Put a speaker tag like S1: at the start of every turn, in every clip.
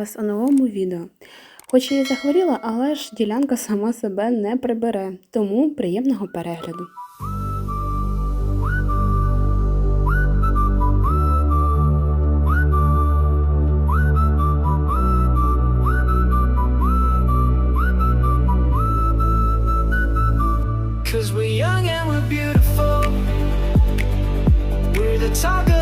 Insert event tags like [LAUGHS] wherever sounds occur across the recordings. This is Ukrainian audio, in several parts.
S1: Вас у новому відео. Хоч і захворіла, але ж ділянка сама себе не прибере, тому приємного перегляду.
S2: Cause we're young and we're beautiful. We're the talk of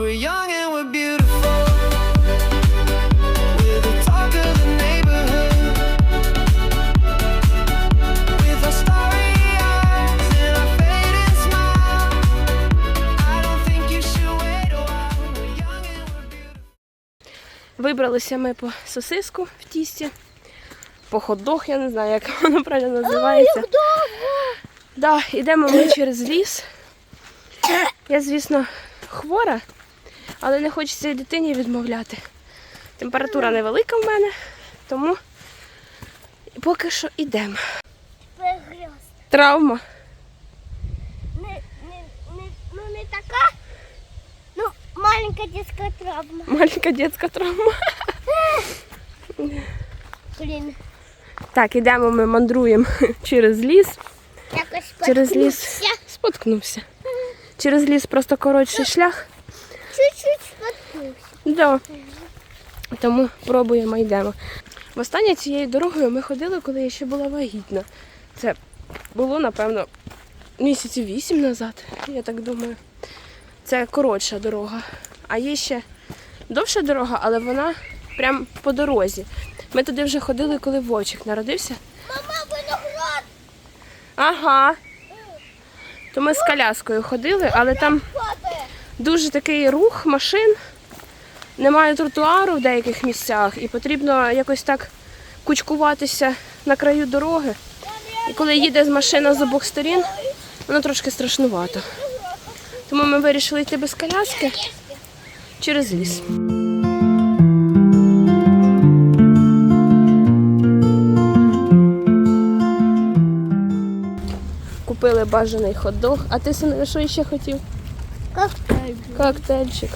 S2: we're young and we're beautiful. We're the talk of the neighborhood. With our starry eyes and our fading smile. I don't think you should wait a while. We're young and we're beautiful.
S3: Вибралися ми по сосиску в тісті, по ходох, я не знаю, як воно правильно називається. Да, йдемо ми через ліс. Я, звісно, хвора, але не хочеться і дитині відмовляти. Температура невелика в мене, тому поки що йдемо. Травма.
S4: Не, не, не, ну не така, ну маленька детская травма.
S3: Маленька дитяча травма.
S4: Блін,
S3: Так, ідемо, ми мандруємо через ліс.
S4: якось
S3: Через ліс
S4: споткнувся.
S3: Через ліс просто коротший шлях. Да. Тому пробуємо йдемо. Востаннє цією дорогою ми ходили, коли я ще була вагітна. Це було, напевно, місяців вісім назад, я так думаю. Це коротша дорога. А є ще довша дорога, але вона прям по дорозі. Ми туди вже ходили, коли Вовчик народився.
S4: Мама, виноград
S3: Ага. То ми з коляскою ходили, але там дуже такий рух машин, немає тротуару в деяких місцях, і потрібно якось так кучкуватися на краю дороги. І коли їде з машина з обох сторін, воно трошки страшнувато. Тому ми вирішили йти без коляски через ліс. Купили бажаний хот-дог. А ти син, що ще хотів?
S4: Коктейль.
S3: Коктейльчик.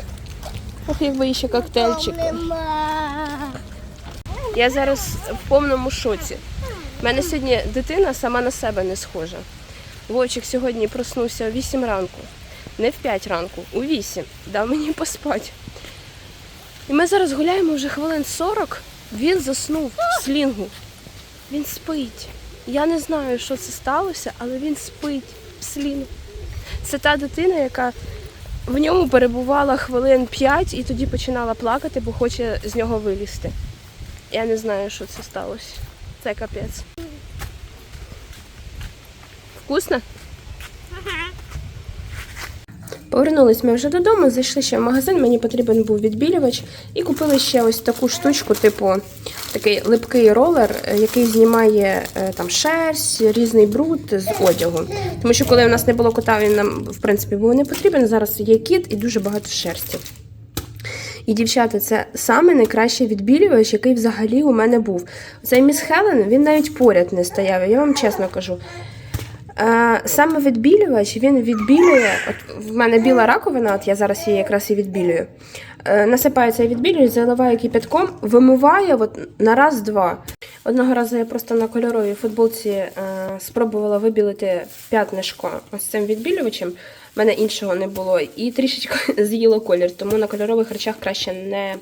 S3: Ох, якби ще коктейльчик. Я зараз в повному шоці. У мене сьогодні дитина сама на себе не схожа. Вовчик сьогодні проснувся о 8 ранку. Не в 5 ранку, у 8. Дав мені поспати. І ми зараз гуляємо вже хвилин 40. Він заснув в слінгу. Він спить. Я не знаю, що це сталося, але він спить в слінгу. Це та дитина, яка в ньому перебувала хвилин 5 і тоді починала плакати, бо хоче з нього вилізти. Я не знаю, що це сталося. Це капець. Вкусно? Повернулись ми вже додому, зайшли ще в магазин, мені потрібен був відбілювач і купили ще ось таку штучку, типу такий липкий ролер, е, який знімає е, там шерсть, різний бруд з одягу. Тому що коли у нас не було кота, він нам в принципі був не потрібен. Зараз є кіт і дуже багато шерсті. І, дівчата, це саме найкращий відбілювач, який взагалі у мене був. Цей міс Хелен, він навіть поряд не стояв, я вам чесно кажу. Е, саме відбілювач, він відбілює. От в мене біла раковина, от я зараз її якраз і відбілюю. Е, насипаю цей відбілювач, заливаю кипятком, вимиває от на раз-два. Одного разу я просто на кольоровій футболці е, спробувала вибілити п'ятнишко ось цим відбілювачем.
S5: мене іншого не було. І трішечки [LAUGHS] з'їло колір, тому на кольорових речах краще не,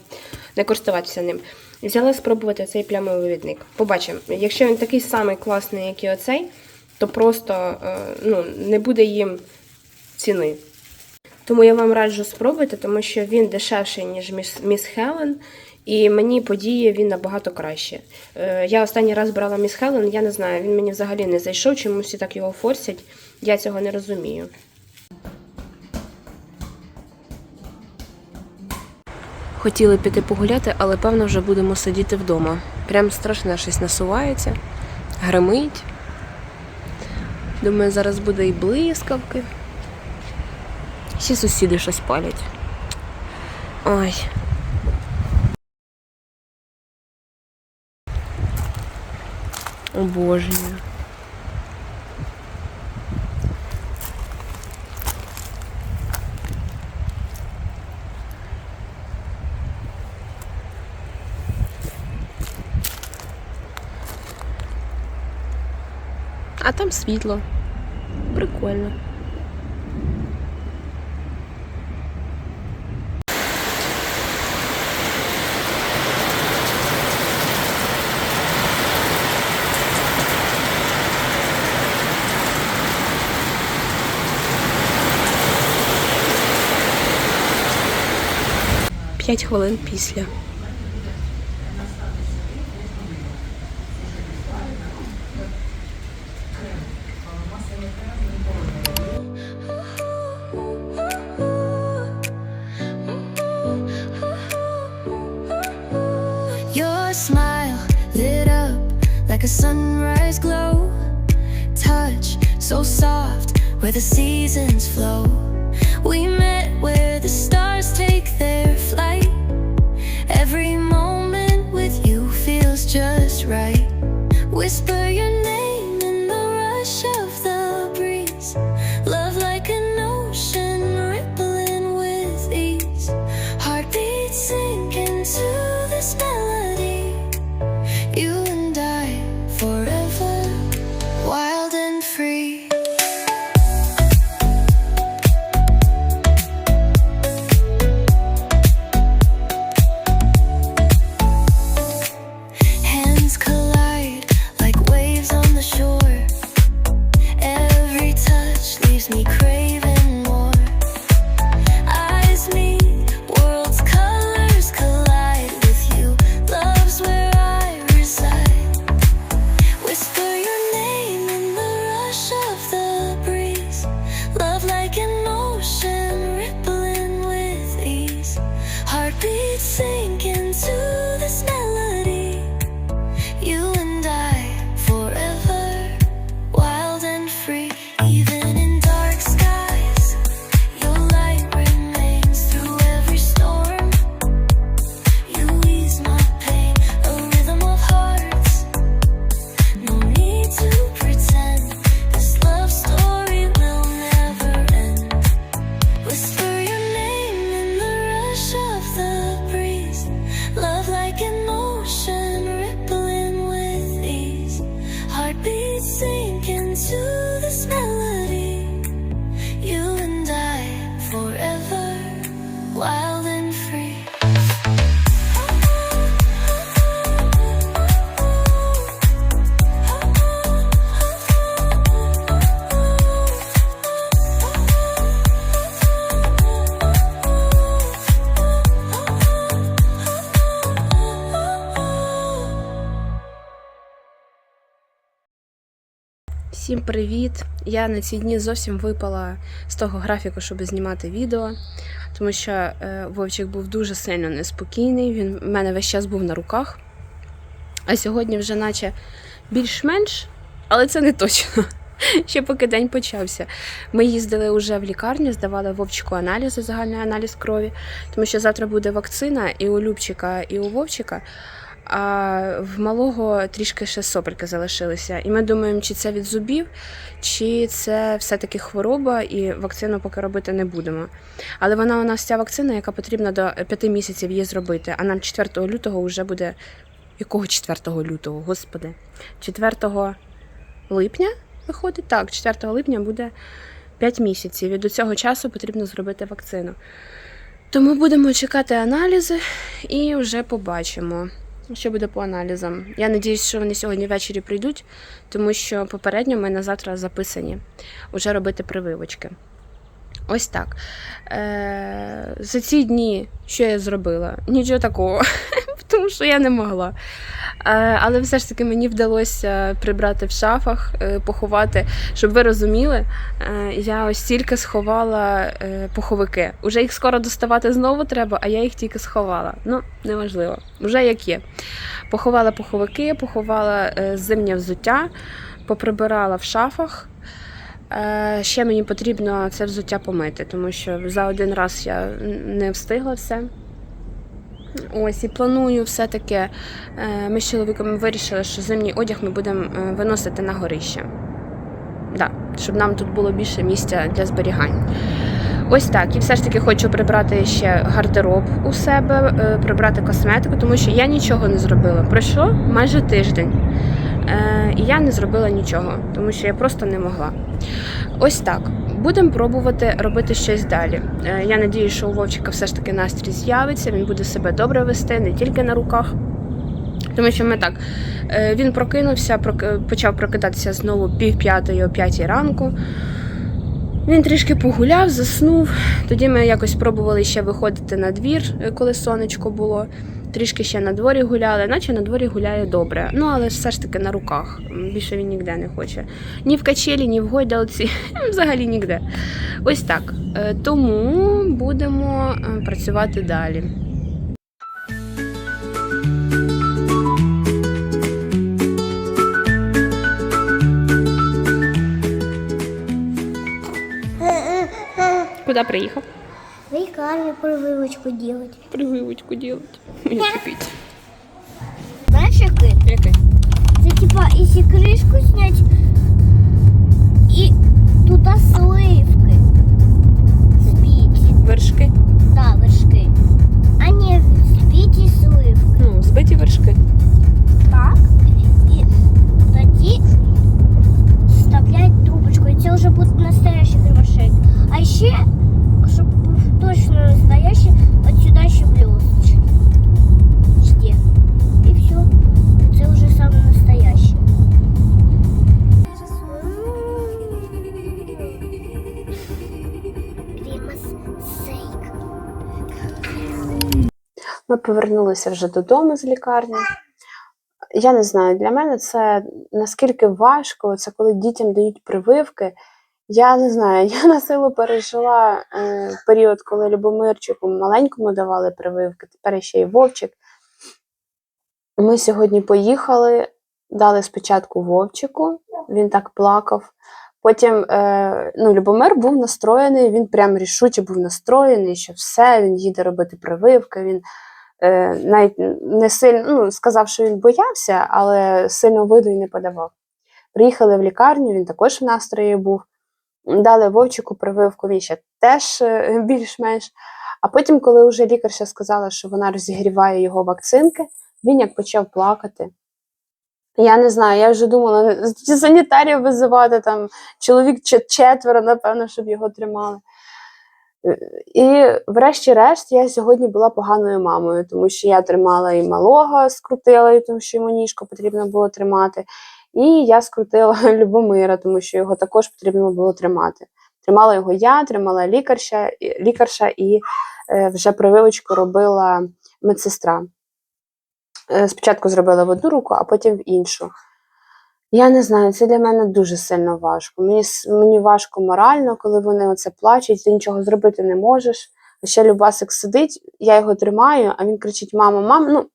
S5: не користуватися ним. Взяла спробувати цей плямовий вивідник. Побачимо, якщо він такий самий класний, як і оцей, то просто е, ну, не буде їм ціни. Тому я вам раджу спробувати, тому що він дешевший, ніж міс, Хелен, і мені подіє він набагато краще. Е, я останній раз брала міс Хелен, я не знаю, він мені взагалі не зайшов, чомусь всі так його форсять. Я цього не розумію. Хотіли піти погуляти, але певно вже будемо сидіти вдома. Прям страшне щось насувається, гримить. Думаю, зараз буде і блискавки. Всі сусіди щось палять. Ой. Обожнюю. А там світло. Прикольно. П'ять хвилин після. Всім привіт! Я на ці дні зовсім випала з того графіку, щоб знімати відео, тому що е, Вовчик був дуже сильно неспокійний. Він в мене весь час був на руках. А сьогодні вже наче більш-менш, але це не точно. [LAUGHS] Ще поки день почався. Ми їздили вже в лікарню, здавали Вовчику аналізи, загальний аналіз крові, тому що завтра буде вакцина і у Любчика, і у Вовчика. А в малого трішки ще сопельки залишилися. І ми думаємо, чи це від зубів, чи це все-таки хвороба, і вакцину поки робити не будемо. Але вона у нас ця вакцина, яка потрібна до 5 місяців її зробити. А нам 4 лютого вже буде. Якого 4 лютого, господи? 4 липня виходить? Так, 4 липня буде
S4: 5 місяців. І до цього часу потрібно зробити вакцину. Тому будемо чекати аналізи і вже побачимо, що буде по аналізам. Я надіюсь, що вони сьогодні ввечері прийдуть, тому що попередньо ми на завтра записані вже робити прививочки. Ось так. Е, за ці дні, що я зробила? Нічого такого, [LAUGHS] тому що я не могла. Е, але все ж таки мені вдалося прибрати в шафах, е, поховати, щоб ви розуміли, е, я ось тільки сховала е, пуховики. Уже їх скоро доставати знову треба, а я їх тільки сховала. Ну, неважливо, вже як є. Поховала пуховики, поховала е, зимнє взуття, поприбирала в шафах. Е, Ще мені потрібно це взуття помити, тому що за один раз я не встигла все. Ось і планую все-таки. е, Ми з чоловіком вирішили, що зимній одяг ми будемо е, виносити на горище. Да, щоб нам тут було більше місця для зберігань. Ось так. І все ж таки хочу прибрати ще гардероб у себе, прибрати косметику, тому що я нічого не зробила. Пройшло майже тиждень. Е, І я не зробила нічого, тому що я просто не могла. Ось так. Будемо пробувати робити щось далі. Е, Я надію, що у Вовчика все ж таки настрій з'явиться, він буде себе добре вести, не тільки на руках. Тому що ми так, е, він прокинувся, почав прокидатися знову пів п'ятої о п'ятій ранку. Він трішки погуляв, заснув. Тоді ми якось пробували ще виходити на двір, коли сонечко було. Трішки ще на дворі гуляли, наче на дворі гуляє добре. Ну, але все ж таки на руках. Більше він ніде не хоче. Ні в качелі, ні в гойдалці, [LAUGHS] взагалі ніде. Ось так. Е, Тому будемо е, працювати далі. Куди приїхав?
S6: В лікарню прививочку делать.
S4: Прививочку делать. Мені кипить.
S6: Знаєш, який?
S4: Який?
S6: Це типа, якщо кришку снять і тут сливки. Спіть.
S4: Вершки.
S6: Да, вершки. А не спіть і сливки.
S4: Ну, збиті вершки.
S3: Повернулися вже додому з лікарні. Я не знаю, для мене це наскільки важко, це коли дітям дають прививки. Я не знаю, [LAUGHS] я на силу пережила е, період, коли Любомирчику маленькому давали прививки, тепер ще й Вовчик. Ми сьогодні поїхали, дали спочатку Вовчику, він так плакав. Потім е, ну, Любомир був настроєний, він прям рішуче був настроєний, що все, він їде робити прививки. Він навіть не сильно ну, сказав, що він боявся, але сильно виду й не подавав. Приїхали в лікарню, він також в настрої був. Дали Вовчику прививку, він ще теж е, більш-менш. А потім, коли вже лікарша сказала, що вона розігріває його вакцинки, він як почав плакати. Я не знаю, я вже думала, санітарів визивати там чоловік четверо, напевно, щоб його тримали. Е, І, врешті-решт, я сьогодні була поганою мамою, тому що я тримала і малого, скрутила, тому що йому ніжко потрібно було тримати. І я скрутила [LAUGHS] Любомира, тому що його також потрібно було тримати. Тримала його я, тримала лікарша, лікарша і е, вже прививочку робила медсестра. Е, Спочатку зробила в одну руку, а потім в іншу. Я не знаю, це для мене дуже сильно важко. Мені, мені важко морально, коли вони оце плачуть, ти нічого зробити не можеш. А ще Любасик сидить, я його тримаю, а він кричить: Мама, мама, ну,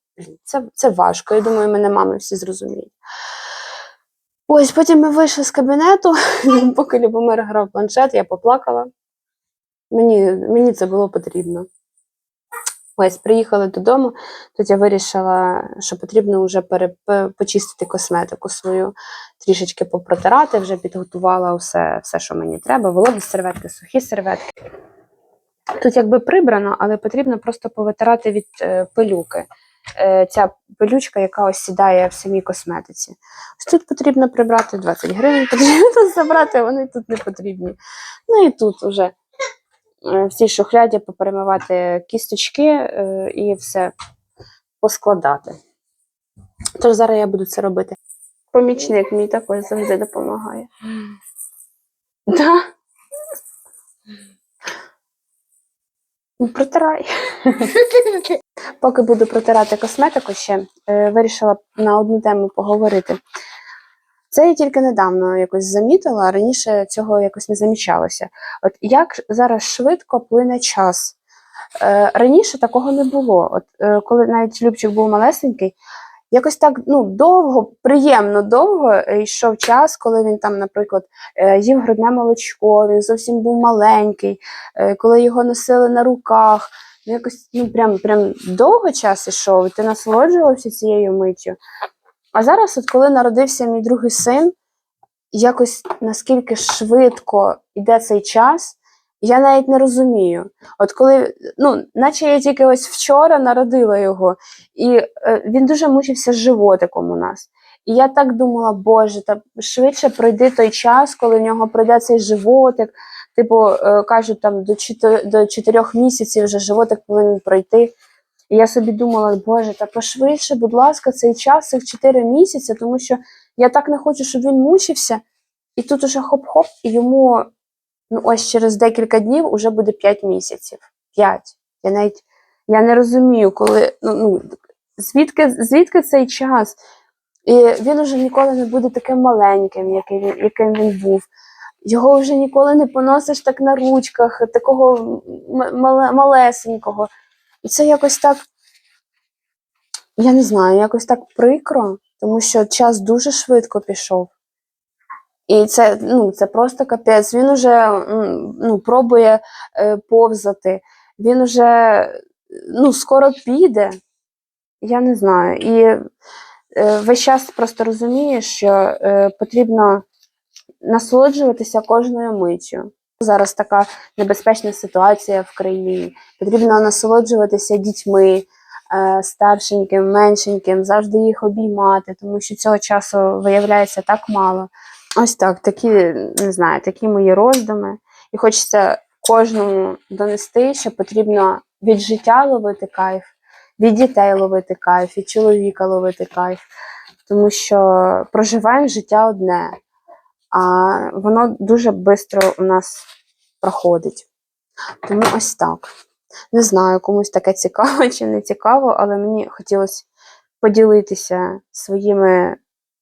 S3: це, це важко. Я думаю, мене мами всі зрозуміють. Ось потім ми вийшли з кабінету, [LAUGHS] поки Любомир грав планшет, я поплакала. Мені, мені це було потрібно. Ось, приїхали додому. Тут я вирішила, що потрібно вже почистити косметику свою, трішечки попротирати, вже підготувала все, все, що мені треба. Вологі серветки, сухі серветки. Тут якби прибрано, але потрібно просто повитирати від е, пилюки. Е, ця пилючка, яка ось сідає в самій косметиці. Ось тут потрібно прибрати 20 гривень, [LAUGHS] потрібно забрати, вони тут не потрібні. Ну і тут уже е, в цій шухляді поперемивати кісточки е, і все поскладати. Тож зараз я буду це робити. Помічник мій також завжди допомагає. Да? Протирай. [LAUGHS] Поки буду протирати косметику ще, е, вирішила на одну тему поговорити. Це я тільки недавно якось замітила, а раніше цього якось не замічалося. От як зараз швидко плине час. Е, раніше такого не було. От е, коли навіть Любчик був малесенький, якось так ну, довго, приємно довго йшов час, коли він там, наприклад, е, їв грудне молочко, він зовсім був маленький, е, коли його носили на руках. Ну, якось ну, прям, прям довго час ішов, ти насолоджувався цією миттю. А зараз, от коли народився мій другий син, якось наскільки швидко йде цей час, я навіть не розумію. От коли, ну, наче я тільки ось вчора народила його, і е, він дуже мучився животиком у нас. І я так думала, Боже, та швидше пройде той час, коли в нього пройде цей животик. Типу, е, кажуть, там до 4, до 4 місяців вже животик повинен пройти. І я собі думала, Боже, та пошвидше, будь ласка, цей час, цих 4 місяці, тому що я так не хочу, щоб він мучився. І тут уже хоп-хоп, і йому ну, ось через декілька днів уже буде 5 місяців. 5. Я навіть я не розумію, коли ну, ну звідки, звідки цей час? І він уже ніколи не буде таким маленьким, яким він, яким він був. Його вже ніколи не поносиш так на ручках, такого малесенького. І це якось так, я не знаю, якось так прикро, тому що час дуже швидко пішов. І це, ну, це просто капець. Він уже ну, пробує е, повзати, він уже ну, скоро піде. Я не знаю. І е, весь час просто розумієш, що е, потрібно насолоджуватися кожною миттю. Зараз така небезпечна ситуація в країні. Потрібно насолоджуватися дітьми, е, старшеньким, меншеньким, завжди їх обіймати, тому що цього часу виявляється так мало. Ось так, такі, не знаю, такі мої роздуми. І хочеться кожному донести, що потрібно від життя ловити кайф, від дітей ловити кайф, від чоловіка ловити кайф. Тому що проживаємо життя одне, а воно дуже швидко у нас проходить. Тому ось так. Не знаю, комусь таке цікаво [LAUGHS] чи не цікаво, але мені хотілося поділитися своїми.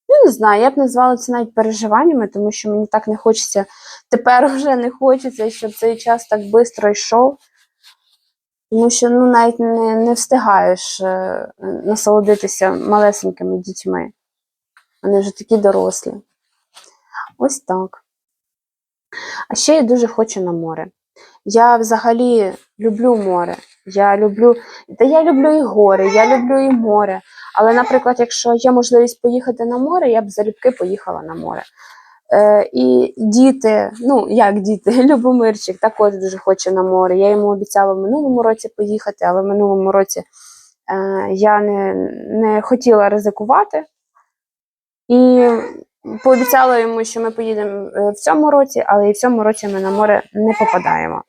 S3: Ну, не знаю, я б назвала це навіть переживаннями, тому що мені так не хочеться, тепер [LAUGHS] вже не хочеться, щоб цей час так швидко йшов. Тому що ну, навіть не, не встигаєш е, насолодитися малесенькими дітьми. Вони вже такі дорослі. Ось так. А ще я дуже хочу на море. Я взагалі люблю море. Я люблю, та я люблю і гори, я люблю і море. Але, наприклад, якщо є можливість поїхати на море, я б залюбки поїхала на море. Е, і діти, ну як діти, [LAUGHS] Любомирчик також дуже хоче на море. Я йому обіцяла в минулому році поїхати, але в минулому році е, я не, не хотіла ризикувати. І пообіцяла йому, що ми поїдемо е, в цьому році, але і в цьому році ми на море не попадаємо.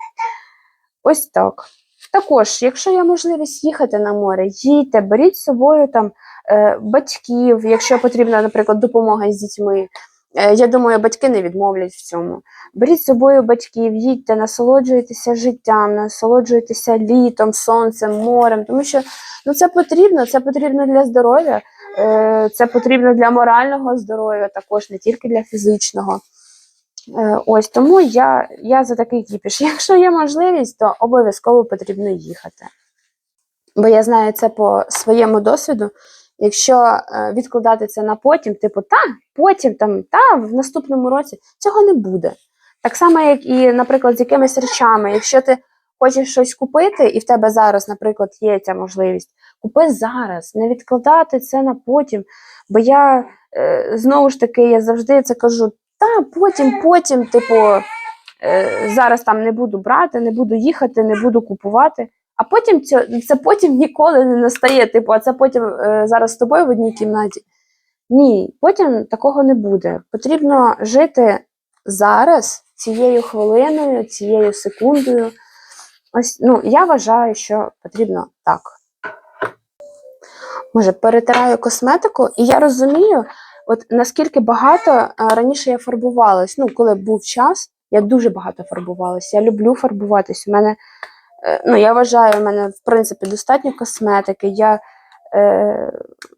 S3: Ось так. Також, якщо є можливість їхати на море, їдьте, беріть з собою там е, батьків, якщо потрібна, наприклад, допомога з дітьми. Е, я думаю, батьки не відмовлять в цьому. Беріть з собою батьків, їдьте, насолоджуйтеся життям, насолоджуйтеся літом, сонцем, морем, тому що ну, це потрібно, це потрібно для здоров'я, це потрібно для морального здоров'я, також не тільки для фізичного. Е, Ось тому я, я за такий кіпіш. Якщо є можливість, то обов'язково потрібно їхати. Бо я знаю це по своєму досвіду. Якщо е, відкладати це на потім, типу, та потім там, та в наступному році цього не буде. Так само, як і, наприклад, з якимись речами. Якщо ти хочеш щось купити, і в тебе зараз, наприклад, є ця можливість, купи зараз, не відкладати це на потім. Бо я е, знову ж таки я завжди це кажу: та потім, потім, типу, е, зараз там не буду брати, не буду їхати, не буду купувати. А потім це, це потім ніколи не настає. Типу, а це потім е, зараз з тобою в одній кімнаті. Ні, потім такого не буде. Потрібно жити зараз цією хвилиною, цією секундою. Ось, ну, я вважаю, що потрібно так. Може, перетираю косметику, і я розумію, от наскільки багато раніше я фарбувалась. Ну, коли був час, я дуже багато фарбувалась. Я люблю фарбуватись. У мене, е, ну, я вважаю, у мене, в принципі, достатньо косметики. Я е,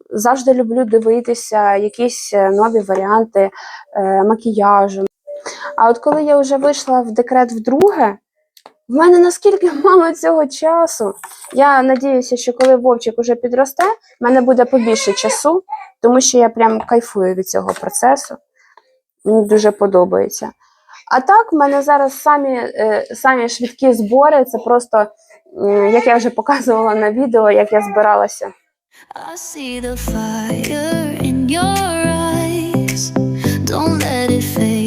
S3: завжди люблю дивитися якісь е, нові варіанти е, макіяжу. А от коли я вже вийшла в декрет вдруге, в мене наскільки [LAUGHS] мало цього часу. Я надіюся, що коли Вовчик уже підросте, в мене буде побільше часу, тому що я прям кайфую від цього процесу. Мені дуже подобається. А так, в мене зараз самі, е, самі швидкі збори. Це просто, як я вже показувала на відео, як я збиралася.
S5: Don't let it fade,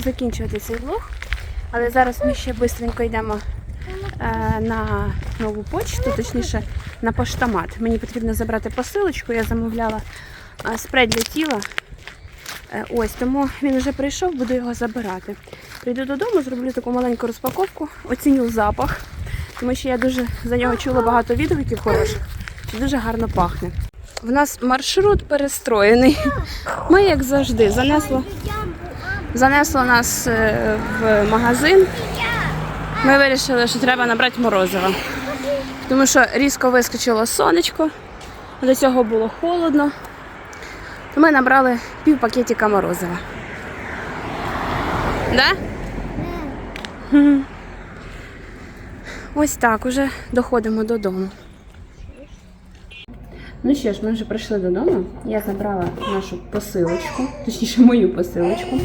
S4: закінчувати цей влог, але зараз ми ще швидко йдемо е, на нову почту, точніше на поштомат. Мені потрібно забрати посилочку, я замовляла е, спрей для тіла. Е, ось, тому він вже прийшов, буду його забирати. Прийду додому, зроблю таку маленьку розпаковку, оціню запах, тому що я дуже за нього чула багато відгуків хороших, що дуже гарно пахне. В нас маршрут перестроєний. Ми, як завжди, занесло занесло нас е, в магазин. Ми вирішили, що треба набрати морозива. Тому що різко вискочило сонечко, до цього було холодно. То ми набрали пів пакетика морозива. Да? Ось так, уже доходимо додому. Ну що ж, ми вже прийшли додому. Я забрала нашу посилочку, точніше мою посилочку.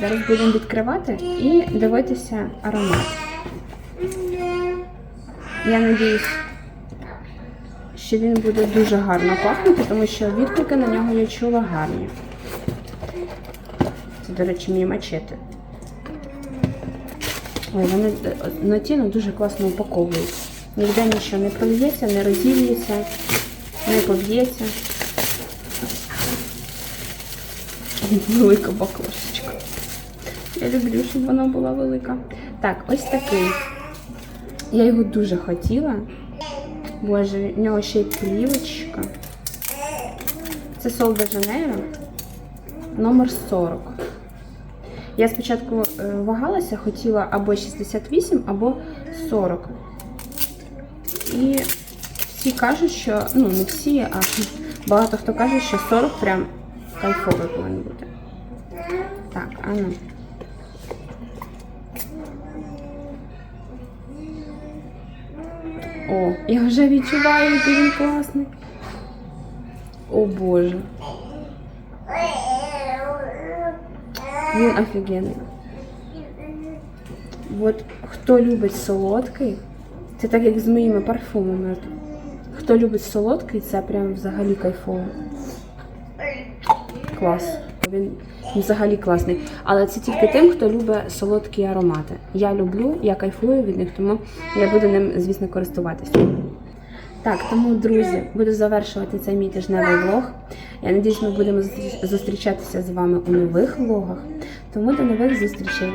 S4: Зараз будемо відкривати і дивитися аромат. Я надіюсь,
S3: що він буде дуже гарно пахнути, тому що відгуки на нього я чула гарні. Це, до речі, мій мачети. Ой, вони е, на тіну дуже класно упаковують. Ніде нічого не прольється, не розілється, не поб'ється. Велика баклажечка. Я люблю, щоб вона була велика. Так, ось такий. Я його дуже хотіла. Боже, в нього ще й плівочка. Це Сол де Жанейро, номер 40. Я спочатку е, вагалася, хотіла або 68, або 40. І всі кажуть, що, ну не всі, а багато хто каже, що 40 прям кайфовий повинен бути. Так, а ну. О, я вже відчуваю, який він класний. О Боже. Він офігенний. От хто любить солодкий, це так як з моїми парфумами. Хто любить солодкий, це прям взагалі кайфово. Клас. Він взагалі класний. Але це тільки тим, хто любить солодкі аромати. Я люблю, я кайфую від них, тому я буду ним, звісно, користуватися. Так, тому, друзі, буду завершувати цей мій тижневий влог. Я надіюсь, ми будемо зустрічатися з вами у нових влогах. Тому до нових зустрічей.